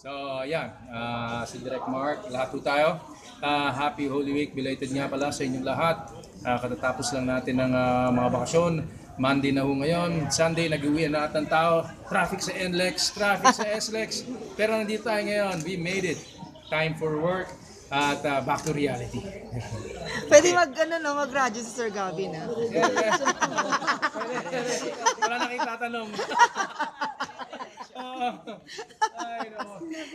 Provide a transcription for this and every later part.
So, yan. Ah, si Direct Mark, lahat po tayo. Ah, happy Holy Week. Belated nga pala sa inyong lahat. Ah, katatapos lang natin ng ah, mga bakasyon. Monday na ho ngayon. Sunday, nag-uwi na ng tao. Traffic sa NLEX, traffic sa SLEX. Pero nandito tayo ngayon. We made it. Time for work. At ah, back to reality. Pwede mag, ano, no, mag-graduate si Sir Gavin, ah. Wala na kayong tatanong.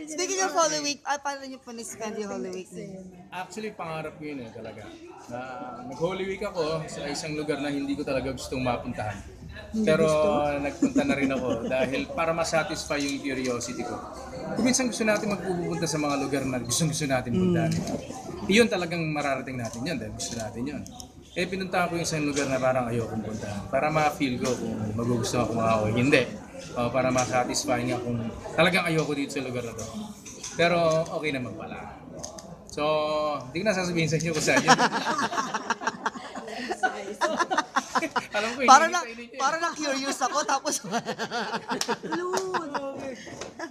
Speaking of Holy Week, ah, paano niyo po ni-spend yung Holy Week niyo? Actually, pangarap ko yun eh talaga. Na nag-Holy Week ako sa isang lugar na hindi ko talaga gustong mapuntahan. Pero nagpunta na rin ako dahil para ma-satisfy yung curiosity ko. Kung minsan gusto natin magpupunta sa mga lugar na gustong gusto natin puntahan. Iyon talagang mararating natin yan dahil gusto natin yun. Eh pinunta ko yung isang lugar na parang ayokong puntahan para ma-feel ko kung magugustuhan ko nga o hindi. O para ma-satisfy nga kung talagang ayoko dito sa lugar na to. Pero okay naman pala. So, hindi ko na sasabihin sa inyo kung saan yun. Alam ko, Para na, eh. para na curious ako, tapos,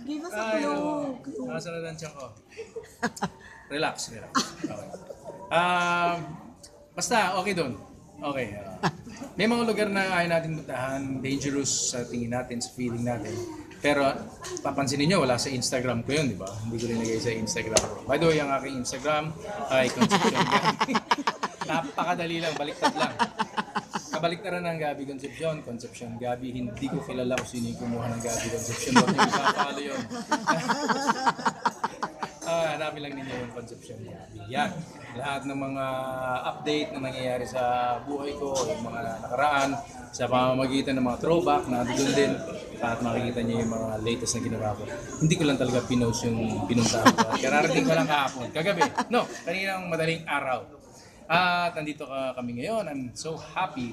Give us a clue. Nasa na lang siya ko. Relax, relax. Okay. Um, basta, okay doon. Okay. ah. May mga lugar na ayaw natin puntahan, dangerous sa tingin natin, sa feeling natin. Pero papansin niyo wala sa Instagram ko yun, di ba? Hindi ko linagay sa Instagram ko. By the way, ang aking Instagram ay Concepcion. Napakadali lang, baliktad lang. Kabaliktaran ng Gabi Concepcion, Concepcion Gabi. Hindi ko kilala kung sino yung kumuha ng Gabi Concepcion. Huwag niyo yun. Ah, hanapin lang ninyo Concepcion Gabi. Yan. Lahat ng mga update na nangyayari sa buhay ko, yung mga nakaraan, sa pamamagitan ng mga throwback, na doon din. At makikita niyo yung mga latest na ginawa ko. Hindi ko lang talaga pinost yung pinuntahan ko. Kararating ko lang kahapon. Kagabi. No, kaninang madaling araw. At nandito ka kami ngayon. I'm so happy